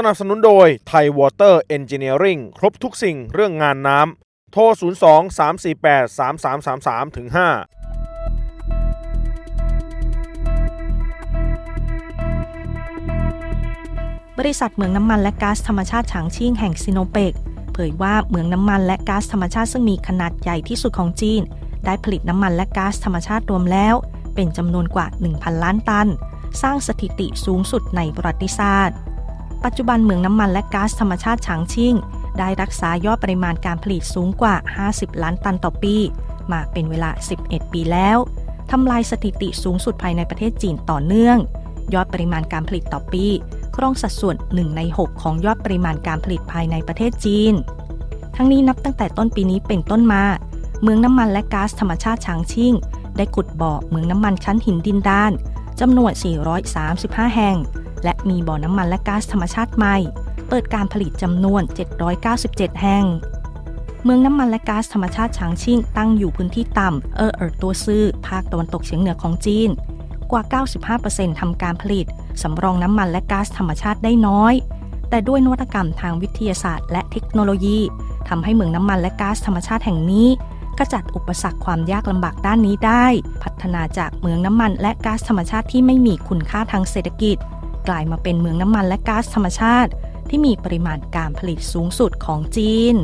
สนับสนุนโดยไทยวอเตอร์เอนจิเนียริงครบทุกสิ่งเรื่องงานน้ำ โทร 02 348 3333ถึง5บริษัทเหมืองน้ำมันและก๊าซธรรมชาติฉางชิ่งแห่งซิโนเปก เผยว่าเหมืองน้ำมันและก๊าซธรรมชาติซึ่งมีขนาดใหญ่ที่สุดของจีน ได้ผลิตน้ำมันและก๊าซธรรมชาติรวมแล้ว เป็นจำนวนกว่า 1,000 ล้านตัน สร้างสถิติสูงสุดในประวัติศาสตร์ ปัจจุบันเหมืองน้ำมันและก๊าซธรรมชาติฉางชิ่ง ได้รักษายอดปริมาณการผลิตสูงกว่า 50 ล้านตันต่อปี มาเป็นเวลา 11 ปีแล้วทำลายสถิติสูงสุดภายในประเทศจีนต่อเนื่อง ยอดปริมาณการผลิตต่อปี ครองสัดส่วน 1 ใน 6 ของยอดปริมาณการผลิตภายในประเทศจีน ทั้งนี้นับตั้งแต่ต้นปีนี้เป็นต้นมา เมืองน้ำมันและก๊าซธรรมชาติฉางชิ่ง ได้ขุดบ่อเมืองน้ำมันชั้นหินดินด้านจำนวน 435 แห่ง และมีบ่อน้ำมันและก๊าซธรรมชาติใหม่ เปิดการผลิตจำนวน 797 แห่ง เมืองน้ำมันและก๊าซธรรมชาติฉางชิ่งตั้งอยู่พื้นที่ต่ำเออเอิร์ตัวซื่อ ภาคตะวันตกเฉียงเหนือของจีน กว่า 95%ทำการผลิตสำรองน้ำมันและก๊าซธรรมชาติได้น้อย แต่ด้วยนวัตกรรมทางวิทยาศาสตร์และเทคโนโลยีทำให้เมืองน้ำมันและก๊าซธรรมชาติแห่งนี้ขจัดอุปสรรคความยากลำบากด้านนี้ได้ พัฒนาจากเมืองน้ำมันและก๊าซธรรมชาติที่ไม่มีคุณค่าทางเศรษฐกิจ กลายมาเป็นเมืองน้ำมันและก๊าซธรรมชาติ ที่มีปริมาณการผลิตสูงสุดของจีน